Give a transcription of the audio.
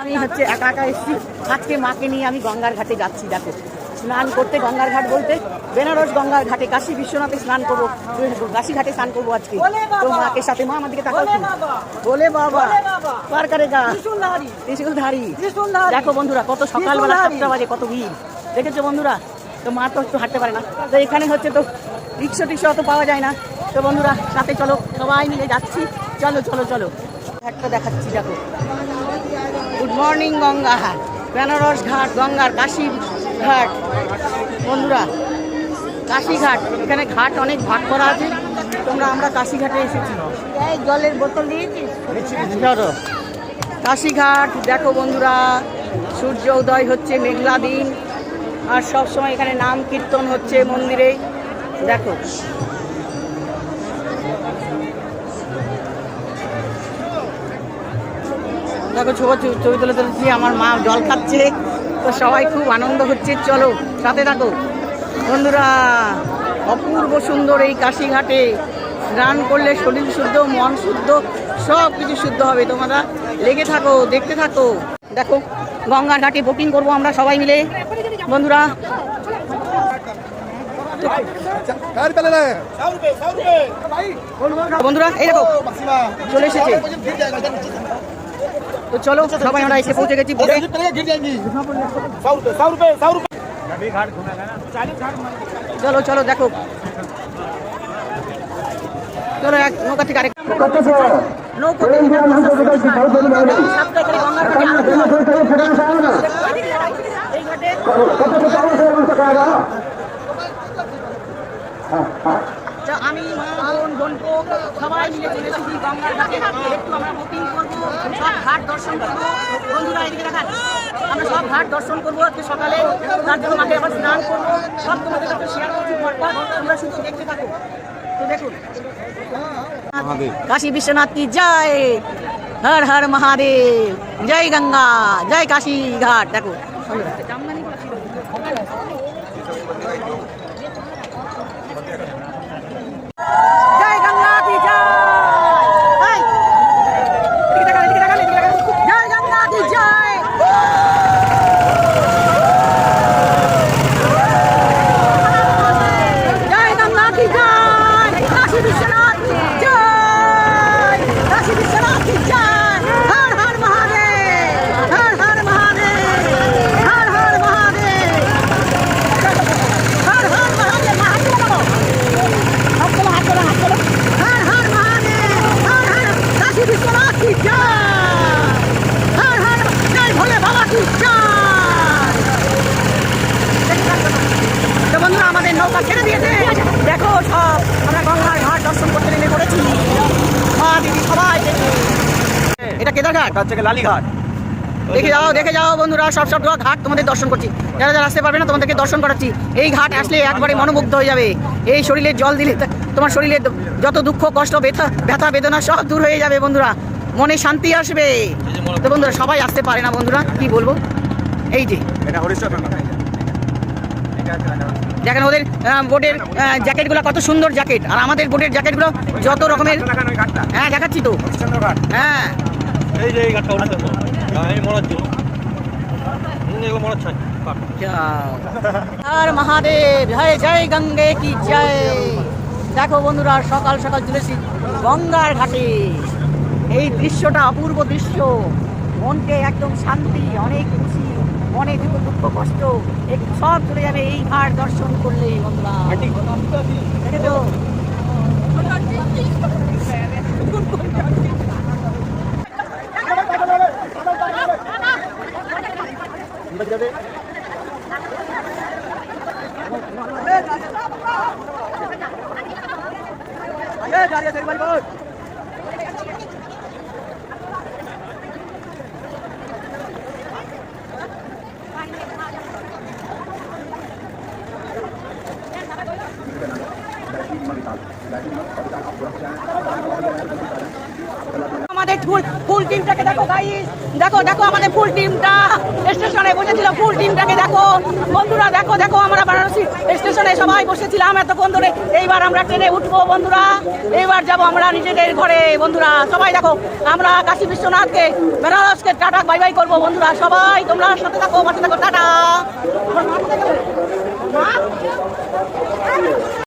আমি হচ্ছে একা একা এসেছি। আজকে মাকে নিয়ে আমি গঙ্গার ঘাটে যাচ্ছি দেখো। স্নান করতে গঙ্গার ঘাট বলতে বেনারস গঙ্গার ঘাটে কাশী বিশ্বনাথে স্নান করব কাশী ঘাটে স্নান করব আজকে। তো মাকে সাথে মা আমার দিকে তাকাও। বলে বাবা। কার কারে গা? ত্রিশুলধারী। দেখো বন্ধুরা কত সকালবেলা সাতটা বাজে কত ভিড়। দেখেছ বন্ধুরা? তো মা তো একটু হাঁটতে পারে না। তো এখানে হচ্ছে তো রিক্সা টিক্সা অত পাওয়া যায় না। তো বন্ধুরা সাথে চলো সবাই মিলে যাচ্ছি। চলো চলো চলো। ঘাটটা দেখাচ্ছি দেখো। মর্নিং গঙ্গা ঘাট বেনারস ঘাট গঙ্গার কাশী ঘাট। বন্ধুরা কাশী ঘাট এখানে ঘাট অনেক ভাগ করা আছে। তোমরা আমরা কাশী ঘাটে এসেছি। জলের বোতল ধরো। কাশী ঘাট দেখো বন্ধুরা সূর্য উদয় হচ্ছে মেঘলা দিন। আর সব সময় এখানে নাম কীর্তন হচ্ছে মন্দিরে। দেখো। দেখো ছবি ছবি তুলে তুলেছি, আমার মা জল খাচ্ছে, তো সবাই খুব আনন্দ হচ্ছে। চলো, সাথে থাকো। বন্ধুরা, অপূর্ব সুন্দর এই কাশীঘাটে স্নান করলে শরীর শুদ্ধ, মন শুদ্ধ, সব কিছু শুদ্ধ হবে। তোমরা লেগে থাকো, দেখতে থাকো। দেখো, গঙ্গার ঘাটে বোটিং করব আমরা সবাই মিলে। বন্ধুরা বন্ধুরা, এই দেখো, চলে এসেছে। তো চলো সবাই আমরা এসে পৌঁছে গেছি বোটে চলো চলো দেখো চলো এক নৌকা থেকে আরেক নৌকা এই আমি মা বোন বোনপো সবাই মিলে চলে এসেছি গঙ্গার ঘাটে। একটু আমরা বুকিং করব সব ঘাট দর্শন করব। বন্ধুরা এদিকে দেখান আমরা সব ঘাট দর্শন করব আজকে সকালে। তার জন্য মাঠে আবার স্নান করব। সব তোমাদের সাথে শেয়ার করছি পরপর। তোমরা শুধু দেখতে থাকো। তো দেখুন। কাশী বিশ্বনাথ কি জয়? হর হর মহাদেব। জয় গঙ্গা জয় কাশী ঘাট। দেখো Jai এটা কেদার ঘাট হচ্ছে লালিঘাট। দেখে যাও দেখে যাও বন্ধুরা সব সব ঘাট তোমাদের দর্শন করছি। যারা যারা আসতে পারবে না তোমাদেরকে দর্শন করাচ্ছি। এই ঘাট আসলে একবারে মনোমুগ্ধ হয়ে যাবে। এই শরীরে জল দিলে তোমার শরীরে যত দুঃখ কষ্ট ব্যথা ব্যথা বেদনা সব দূর হয়ে যাবে বন্ধুরা। মনে শান্তি আসবে। তো বন্ধুরা সবাই আসতে পারে না বন্ধুরা কি বলব? এই যে। দেখেন ওদের বোটের জ্যাকেটগুলো কত সুন্দর জ্যাকেট। আর আমাদের বোটের জ্যাকেটগুলো যত রকমের হ্যাঁ দেখাচ্ছি তো। হ্যাঁ। এই যে এই ঘাটটা হরিশ্চন্দ্র এই মনে হচ্ছে এগুলো মনে হচ্ছে আর মহাদেব জয় জয় গঙ্গে কি জয়। দেখো বন্ধুরা সকাল সকাল চলেছি গঙ্গার ঘাটে। এই দৃশ্যটা অপূর্ব দৃশ্য। মনকে একদম শান্তি অনেক খুশি মনে দুঃখ দুঃখ কষ্ট। সব চলে যাবে এই ঘাট দর্শন করলে বন্ধুরা। আমাদের ফুল ফুল টিমটাকে দেখো গাইস দেখো দেখো আমাদের ফুল টিমটা স্টেশনে বসেছিল ফুল টিমটাকে দেখো। বন্ধুরা, দেখো দেখো আমরা বারাণসী স্টেশনে সবাই বসেছিলাম এতক্ষণ ধরে। এইবার আমরা ট্রেনে উঠবো বন্ধুরা। এইবার যাব আমরা নিজেদের ঘরে। বন্ধুরা, সবাই দেখো, আমরা কাশী বিশ্বনাথকে, বেনারসকে টাটা, বাই বাই করব বন্ধুরা। সবাই, তোমরা সাথে থাকো, পাশে থাকো, টাটা।